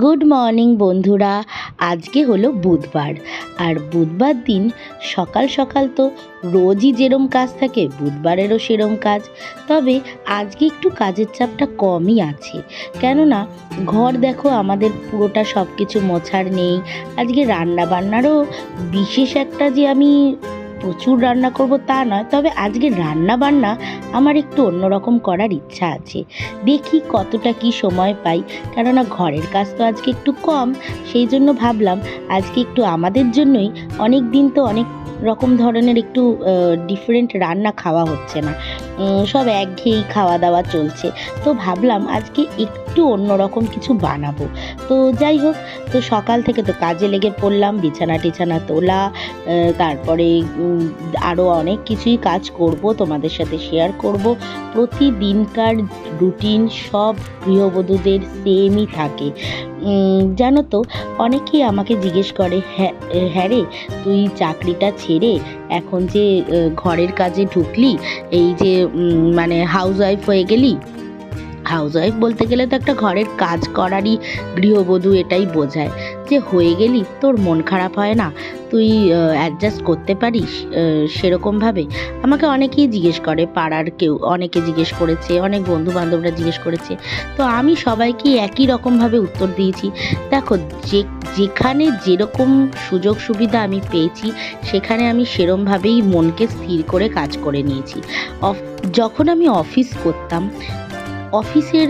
Good morning বন্ধুরা, আজকে হলো বুধবার। আর বুধবার দিন সকাল সকাল তো রোজই যেরম কাজ থাকে, বুধবারেরও সেরম কাজ। তবে আজকে একটু কাজের চাপটা কমই আছে। কেননা, ঘর দেখো আমাদের পুরোটা সব কিছু মোছার নেই। আজকে রান্না বান্নারও বিশেষ একটা যে আমি প্রচুর রান্না করব তা নয়, তবে আজকে রান্না বান্না আমার একটু অন্যরকম করার ইচ্ছা আছে। দেখি কতটা কি সময় পাই, কেননা ঘরের কাজ তো আজকে একটু কম, সেই জন্য ভাবলাম আজকে একটু আমাদের জন্যই অনেক দিন তো অনেক রকম ধরনের একটু ডিফারেন্ট রান্না খাওয়া হচ্ছে না। সব একঘেয়েই খাওয়া দাওয়া চলছে। তো ভাবলাম আজকে একটু অন্যরকম কিছু বানাবো। তো যাই হোক, তো সকাল থেকে তো কাজে লেগে পড়লাম, বিছানা টিছানা তোলা তারপরে আরও অনেক কিছুই কাজ করব, তোমাদের সাথে শেয়ার করব। প্রতিদিনকার রুটিন সব গৃহবধূদের সেমই থাকে। জানো তো, অনেকেই আমাকে জিজ্ঞেস করে হ্যাঁ হ্যাঁ রে, তুই চাকরিটা ছেড়ে এখন যে ঘরের কাজে ঢুকলি, এই যে মানে হাউস ওয়াইফ হয়ে গেলি হাউস ওয়াইফ বলতে গেলে তো একটা ঘরের কাজ করারই গৃহবধূ এটাই বোঝায়। যে হয়ে গেলি, তোর মন খারাপ হয় না? তুই অ্যাডজাস্ট করতে পারিস? সেরকমভাবে আমাকে অনেকেই জিজ্ঞেস করে, পাড়ার কেউ, অনেকে জিজ্ঞেস করেছে, অনেক বন্ধু বান্ধবরা জিজ্ঞেস করেছে। তো আমি সবাইকে একই রকমভাবে উত্তর দিয়েছি। দেখো, যে, যেখানে যেরকম সুযোগ সুবিধা আমি পেয়েছি, সেখানে আমি সেরমভাবেই মনকে স্থির করে কাজ করে নিয়েছি। অফ- যখন আমি অফিস করতাম অফিসের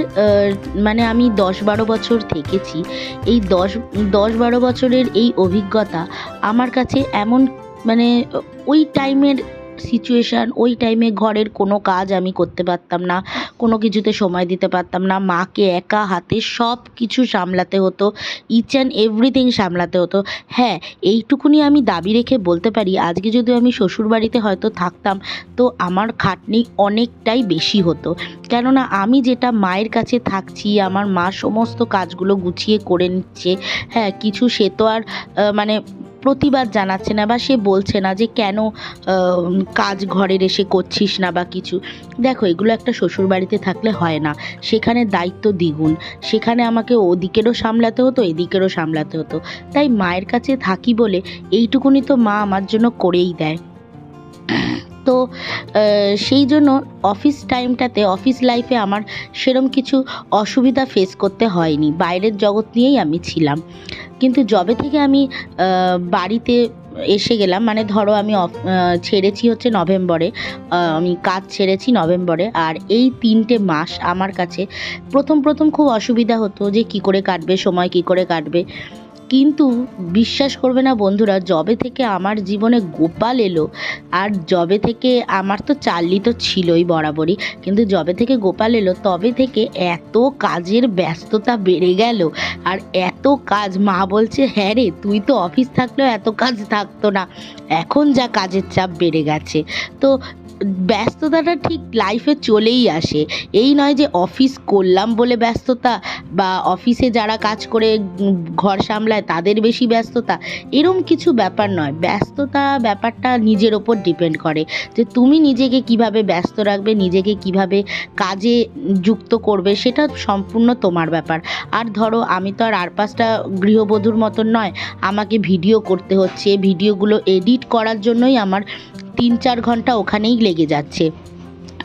মানে আমি দশ বারো বছর থেকেছি, এই দশ দশ বারো বছরের এই অভিজ্ঞতা আমার কাছে এমন মানে ওই টাইমের সিচুয়েশান ওই টাইমে ঘরের কোনো কাজ আমি করতে পারতাম না, কোনো কিছুতে সময় দিতে পারতাম না, মাকে একা হাতে সব কিছু সামলাতে হতো ইচ অ্যান্ড এভরিথিং সামলাতে হতো। হ্যাঁ এইটুকুনি আমি দাবি রেখে বলতে পারি, আজকে যদি আমি শ্বশুরবাড়িতে হয়তো থাকতাম, তো আমার খাটনি অনেকটাই বেশি হতো। কেননা আমি যেটা মায়ের কাছে থাকছি, আমার মা সমস্ত কাজগুলো গুছিয়ে করে নিচ্ছে হ্যাঁ কিছু সে তো আর মানে প্রতিবাদ জানাচ্ছে না বা সে বলছে না যে কেন কাজ ঘরের এসে করছিস না বা কিছু। দেখো, এগুলো একটা শ্বশুর বাড়িতে থাকলে হয় না। সেখানে দায়িত্ব দ্বিগুণ। সেখানে আমাকে ওদিকেরও সামলাতে হতো, এদিকেরও সামলাতে হতো। তাই মায়ের কাছে থাকি বলে এইটুকুনি তো মা আমার জন্য করেই দেয়। তো সেই জন্য অফিস টাইমটাতে অফিস লাইফে আমার সেরম কিছু অসুবিধা ফেস করতে হয়নি। বাইরের জগৎ নিয়েই আমি ছিলাম। কিন্তু যবে থেকে আমি বাড়িতে এসে গেলাম। মানে ধরো আমি ছেড়েছি হচ্ছে নভেম্বরে আমি কাজ ছেড়েছি নভেম্বরে। আর এই তিনটে মাস আমার কাছে প্রথম প্রথম খুব অসুবিধা হতো যে কি করে কাটবে, সময় কি করে কাটবে। কিন্তু বিশ্বাস করবে না বন্ধুরা, যবে থেকে আমার জীবনে গোপাল এলো, আর যবে থেকে আমার তো চার্লি তো ছিলই বরাবরই, কিন্তু যবে থেকে গোপাল এলো, তবে থেকে এত কাজের ব্যস্ততা বেড়ে গেল, আর এত কাজ মা বলছে হ্যাঁ রে, তুই তো অফিস থাকলেও এত কাজ থাকতো না, এখন যা কাজের চাপ বেড়ে গেছে। তো ব্যস্ততাটা ঠিক লাইফে চলেই আসে। এই নয় যে অফিস করলাম বলে ব্যস্ততা বা অফিসে যারা কাজ করে ঘর সামলায় তাদের বেশি ব্যস্ততা, এরম কিছু ব্যাপার নয়। ব্যস্ততা ব্যাপারটা নিজের ওপর ডিপেন্ড করে। যে তুমি নিজেকে কীভাবে ব্যস্ত রাখবে, নিজেকে কীভাবে কাজে যুক্ত করবে, সেটা সম্পূর্ণ তোমার ব্যাপার। আর ধরো, আমি তো আর আর পাঁচটা গৃহবধূর মতন নয়, আমাকে ভিডিও করতে হচ্ছে। ভিডিওগুলো এডিট করার জন্যই আমার তিন চার ঘণ্টা ওখানেই লেগে যাচ্ছে।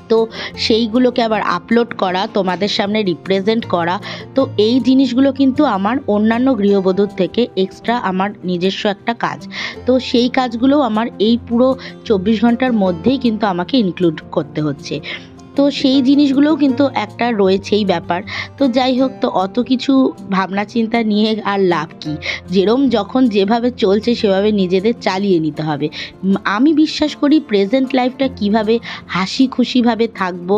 তো সেইগুলোকে আবার আপলোড করা, তোমাদের সামনে রিপ্রেজেন্ট করা। তো এই জিনিসগুলো কিন্তু আমার অন্যান্য গৃহবধূর থেকে এক্সট্রা আমার নিজস্ব একটা কাজ। তো সেই কাজগুলো আমার এই পুরো চব্বিশ ঘণ্টার মধ্যেই কিন্তু আমাকে ইনক্লুড করতে হচ্ছে। তো সেই জিনিসগুলোও কিন্তু একটা রয়েছেই ব্যাপার। তো যাই হোক, তো অত কিছু ভাবনা চিন্তা নিয়ে আর লাভ কি? যেরম যখন যেভাবে চলছে, সেভাবে নিজেদের চালিয়ে নিতে হবে। আমি বিশ্বাস করি প্রেজেন্ট লাইফটা কীভাবে হাসি খুশিভাবে থাকব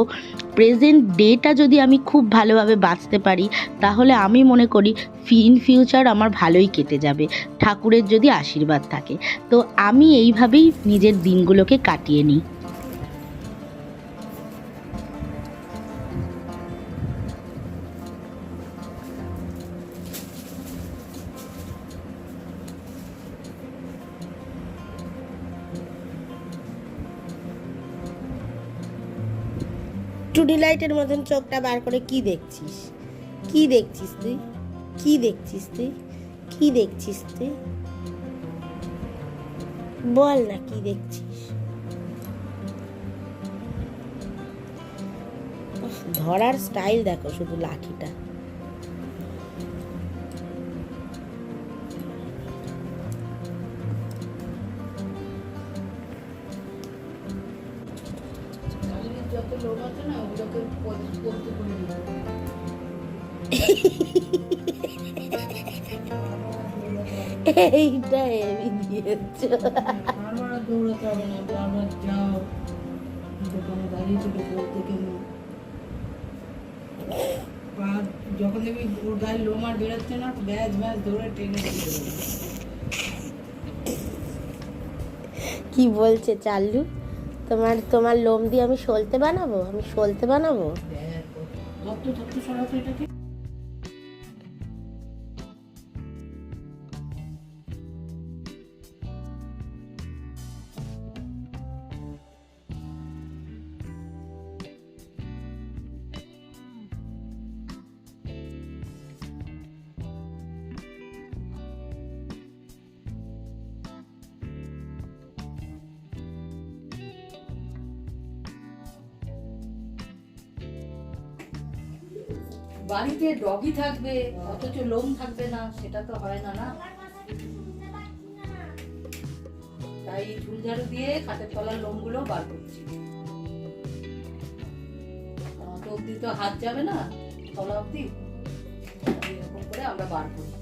প্রেজেন্ট ডেটা যদি আমি খুব ভালোভাবে বাঁচতে পারি, তাহলে আমি মনে করি ইন ফিউচার আমার ভালোই কেটে যাবে, ঠাকুরের যদি আশীর্বাদ থাকে। তো আমি এইভাবেই নিজের দিনগুলোকে কাটিয়ে নিই। টুনি ডিলাইটের মতন চোখটা বার করে কি দেখছিস? কি দেখছিস তুই? কি দেখছিস তুই? কি দেখছিস তুই? বল না কি দেখছিস? ধরার স্টাইল দেখো শুধু লাঠিটা। যত লোক আছে না ওগুলোকে পদ- পদ্ম করে এইটা হেভি দিয়েছ। বারবার দৌড়াতে হবে না বারবার যাও। দোকানে দাঁড়িয়ে থেকে বলতে কেন যখন দেখবি ওর গায়ে লোম আর বেরোচ্ছে না ব্যাজ ব্যাজ দৌড়ে টেনে কি বলছে চাল্লু? তোমার তোমার লোম দিয়ে আমি সলতে বানাবো? আমি সলতে বানাবো? ডগি থাকবে, অথচ লোম থাকবে না, সেটা তো হয় না না। তাই ঝুলঝাড়ু দিয়ে খাটের তলার লোমগুলো বার করছি। অত অব্দি তো হাত যাবে না, তলা অব্দি এরকম করে আমরা বার করি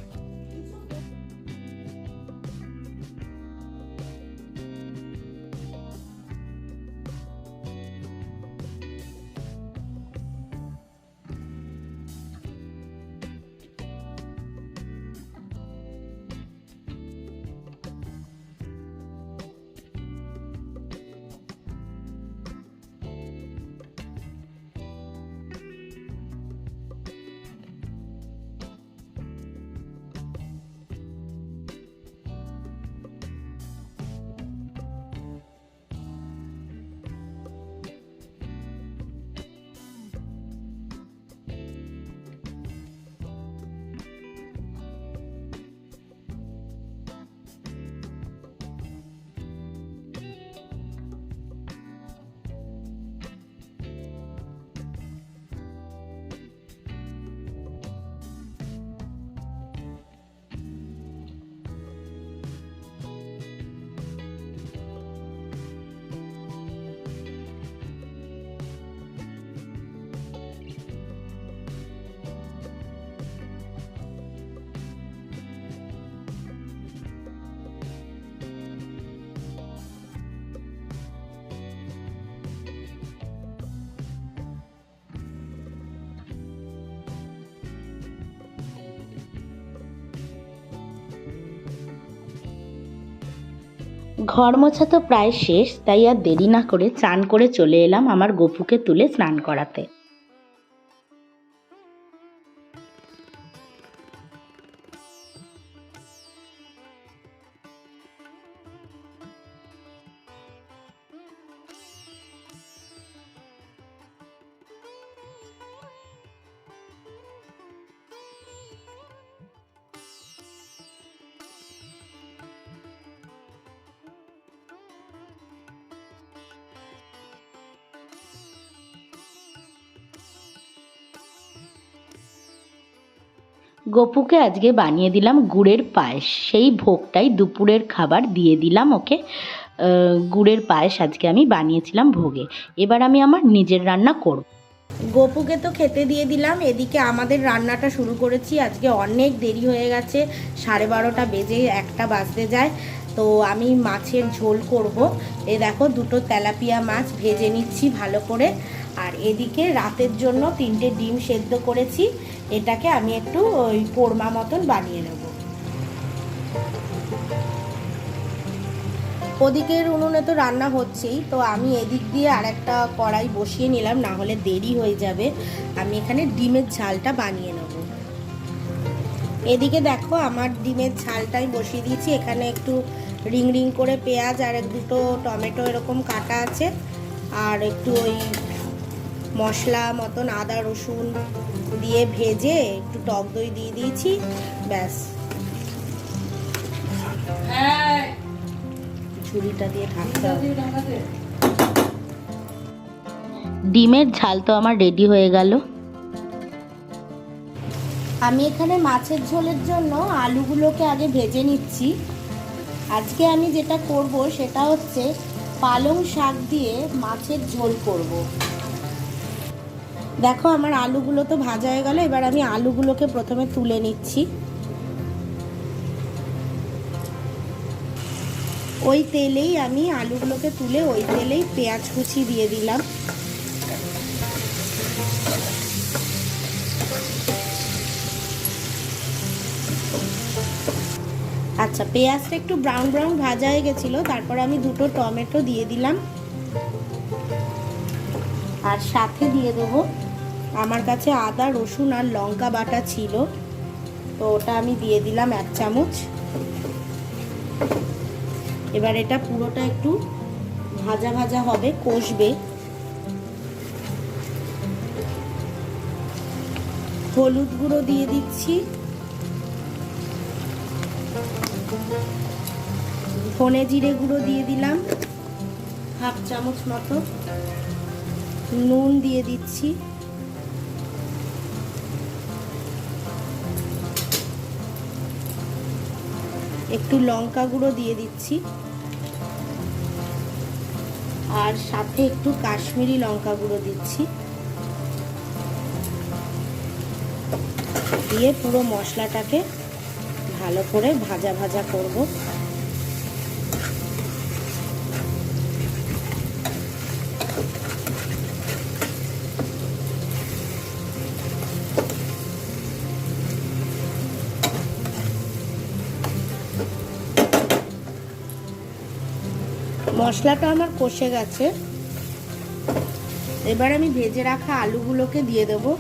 ঘর মোছা তো প্রায় শেষ, তাই আর দেরি না করে চান করে চলে এলাম আমার গপুকে তুলে স্নান করাতে। গপুকে আজকে বানিয়ে দিলাম গুড়ের পায়েস। সেই ভোগটাই দুপুরের খাবার দিয়ে দিলাম ওকে। গুড়ের পায়েস আজকে আমি বানিয়েছিলাম ভোগে। এবার আমি আমার নিজের রান্না করব। গপুকে তো খেতে দিয়ে দিলাম। এদিকে আমাদের রান্নাটা শুরু করেছি। আজকে অনেক দেরি হয়ে গেছে। সাড়ে বারোটা বেজে একটা বাজতে যায়। তো আমি মাছের ঝোল করব। এ দেখো দুটো তেলাপিয়া মাছ ভেজে নিচ্ছি ভালো করে। আর এদিকে রাতের জন্য তিনটে ডিম সেদ্ধ করেছি। এটাকে আমি একটু ওই কোরমা মতন বানিয়ে নেব। ওদিকের উনুনে তো রান্না হচ্ছেই, তো আমি এদিক দিয়ে আর একটা কড়াই বসিয়ে নিলাম, না হলে দেরি হয়ে যাবে। আমি এখানে ডিমের ঝালটা বানিয়ে নেব। এদিকে দেখো আমার ডিমের ঝালটা আমি বসিয়ে দিয়েছি, এখানে একটু রিং রিং করে পেঁয়াজ আর এক দুটো টমেটো এরকম কাটা আছে। আর একটু ওই মশলা মতন আদা রসুন দিয়ে ভেজে একটু টক দই দিয়ে দিয়েছি ব্যাস। ঝুড়িটা দিয়ে ঢাকতে হবে। ডিমের ঝাল তো আমার রেডি হয়ে গেল। আমি এখানে মাছের ঝোলের জন্য আলুগুলোকে আগে ভেজে নিচ্ছি। আজকে আমি যেটা করব সেটা হচ্ছে পালং শাক দিয়ে মাছের ঝোল করব। দেখো, আমার আলুগুলো তো ভাজা হয়ে গেল, এবার আমি আলুগুলোকে প্রথমে তুলে নিচ্ছি। ওই তেলেই আমি আলুগুলোকে তুলে ওই তেলেই পেঁয়াজ কুচি দিয়ে দিলাম। আচ্ছা পেঁয়াজটা একটু ব্রাউন ব্রাউন ভাজা হয়ে গেছিল, তারপর আমি দুটো টমেটো দিয়ে দিলাম। আর সাথে দিয়ে দেবো আমার কাছে আদা, রসুন আর লঙ্কা বাটা ছিল। তো ওটা আমি দিয়ে দিলাম এক চামচ। এবার এটা পুরোটা একটু ভাজা ভাজা হবে, কষবে। হলুদ গুঁড়ো দিয়ে দিচ্ছি। ধনে জিরে গুঁড়ো দিয়ে দিলাম। হাফ চামচ মতো। নুন দিয়ে দিচ্ছি। একটু লঙ্কা গুঁড়ো দিয়ে দিচ্ছি। আর সাথে একটু কাশ্মীরি লঙ্কা গুঁড়ো দিচ্ছি। দিয়ে পুরো মশলাটাকে ভালো করে ভাজা ভাজা করব। মশলাটা আমার কষে গেছে। এবার আমি ভেজে রাখা আলুগুলোকে দিয়ে দেবো।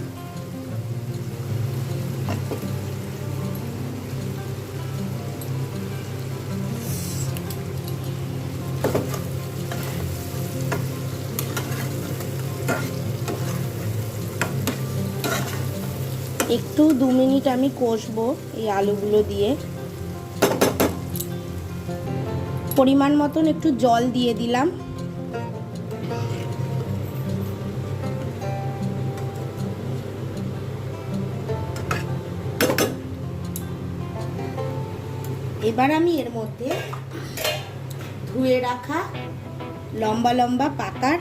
একটু দু মিনিট আমি কষবো এই আলুগুলো দিয়ে। পরিমাণ মতন একটু জল দিয়ে দিলাম। এবার আমি এর মধ্যে ধুয়ে রাখা লম্বা লম্বা পাতার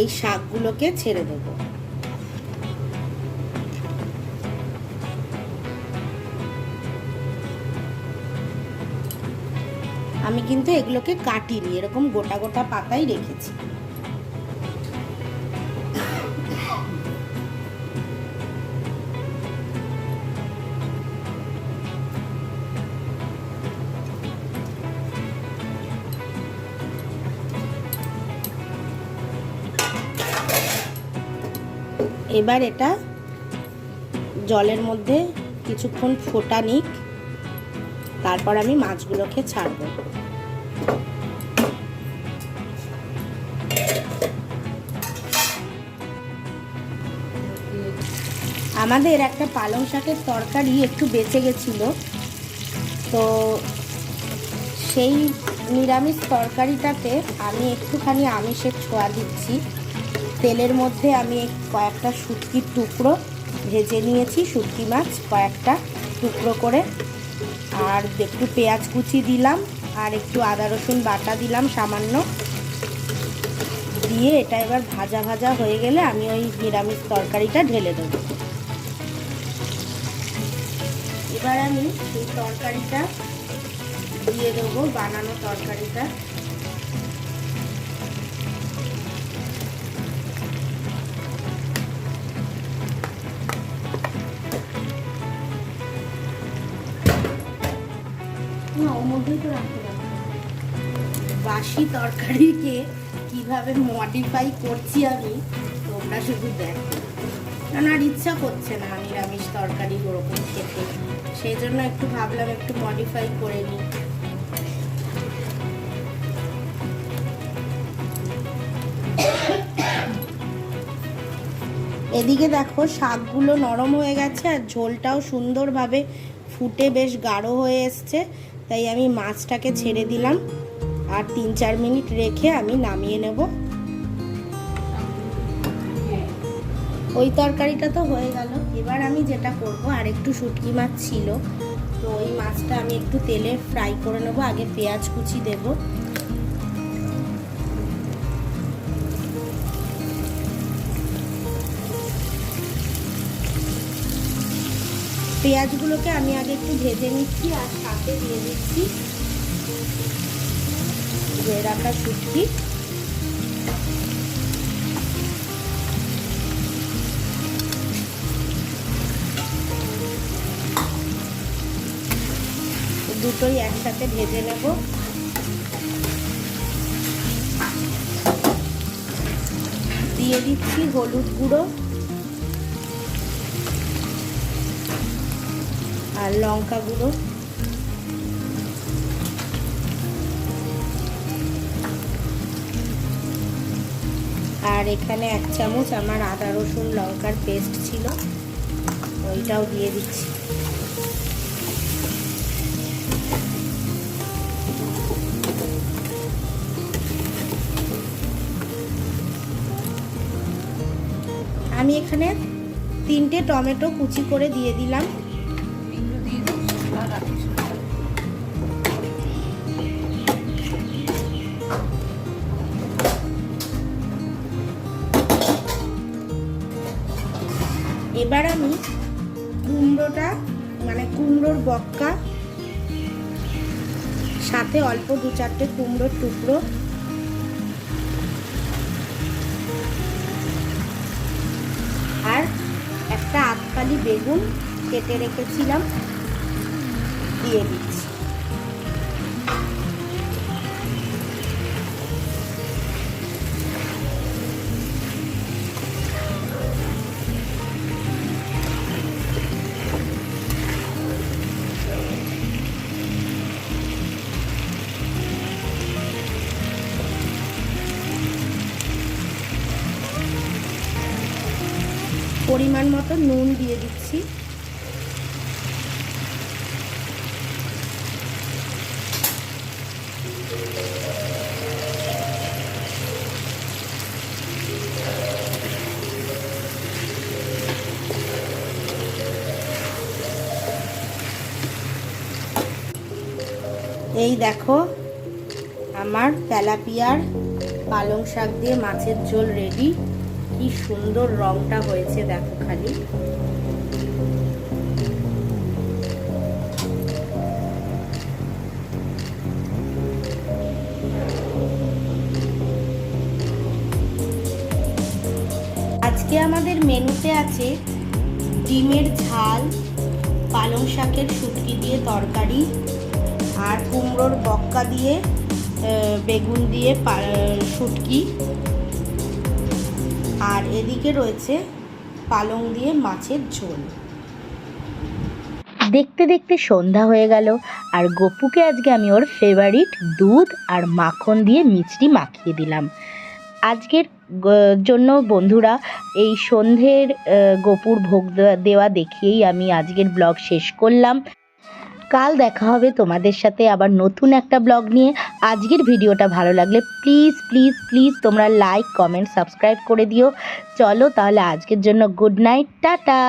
এই শাকগুলোকে ছেড়ে দেবো। আমি কিন্তু এগুলোকে কাটিনি, এরকম গোটা গোটা পাতাই রেখেছি। এবার এটা জলের মধ্যে কিছুক্ষণ ফোটা নিক তারপর আমি মাছগুলোকে ছাড়বো। আমাদের একটা পালং শাকের তরকারি একটু বেঁচে গেছিল। তো সেই নিরামিষ তরকারিটাতে আমি একটুখানি আমিষের ছোঁয়া দিচ্ছি। তেলের মধ্যে আমি কয়েকটা শুটকির টুকরো ভেজে নিয়েছি, শুটকি মাছ কয়েকটা টুকরো করে। আর একটু পেঁয়াজ কুচি দিলাম, আর একটু আদা রসুন বাটা দিলাম সামান্য। দিয়ে এটা এবার ভাজা ভাজা হয়ে গেলে আমি ওই নিরামিষ তরকারিটা ঢেলে দেব। এবার আমি এই তরকারিটা দিয়ে দেবো, বানানো তরকারিটা। বাসি তরকারিকে কীভাবে মডিফাই করছি আমি, তোমরা শুধু দেখো। কারণ আর ইচ্ছা করছে না নিরামিষ তরকারি ওরকম খেতে। সেই জন্য একটু ভাবলাম একটু মডিফাই করে নিই। এদিকে দেখো, শাকগুলো নরম হয়ে গেছে আর ঝোলটাও সুন্দরভাবে ফুটে বেশ গাঢ় হয়ে এসছে। তাই আমি মাছটাকে ছেড়ে দিলাম। আর তিন চার মিনিট রেখে আমি নামিয়ে নেব। ওই তরকারিটা তো হয়ে গেল। এবার আমি যেটা করব, আর একটু শুটকি মাছ ছিল। তো ওই মাছটা আমি একটু তেলে ফ্রাই করে নেব, আগে পেঁয়াজ কুচি দেবো। পেঁয়াজগুলোকে আমি আগে একটু ভেজে নিচ্ছি আর সাথে দিয়ে দিচ্ছি ধুয়ে রাখা শুটকি দুটোই একসাথে ভেজে নেব। দিয়ে দিচ্ছি হলুদ গুঁড়ো আর লঙ্কা গুঁড়ো। আর এখানে এক চামচ আমার আদা, রসুন, লঙ্কার পেস্ট ছিল। ওইটাও দিয়ে দিচ্ছি। আমি এখানে তিনটে টমেটো কুচি করে দিয়ে দিলাম। এবার আমি কুমড়োটা মানে কুমড়োর বক্কা, সাথে অল্প দু চারটে কুমড়োর টুকরো। আর একটা আতকালি বেগুন কেটে রেখেছিলাম, দিয়ে দিচ্ছি। পরিমাণ মতো নুন দিয়ে দিচ্ছি। এই দেখো, আমার তেলাপিয়ার পালং শাক দিয়ে মাছের ঝোল রেডি কি সুন্দর রংটা হয়েছে, দেখো খালি। আজকে আমাদের মেনুতে আছে ডিমের ঝাল, পালং শাকের শুটকি দিয়ে তরকারি, আর কুমড়োর বক্কা দিয়ে বেগুন দিয়ে শুটকি। আর এদিকে রয়েছে পালং দিয়ে মাছের ঝোল। দেখতে দেখতে সন্ধ্যা হয়ে গেল, আর গপুকে আজকে আমি ওর ফেভারিট দুধ আর মাখন দিয়ে মিষ্টি মাখিয়ে দিলাম। আজকের জন্য বন্ধুরা, এই সন্ধ্যের গপুর ভোগ দেওয়া দেখিয়েই আমি আজকের ব্লগ শেষ করলাম। কাল দেখা হবে তোমাদের সাথে আবার নতুন একটা ব্লগ নিয়ে। আজকের ভিডিওটা ভালো লাগলে প্লিজ প্লিজ প্লিজ তোমরা লাইক কমেন্ট সাবস্ক্রাইব করে দিও। চলো তাহলে আজকের জন্য গুড নাইট টাটা।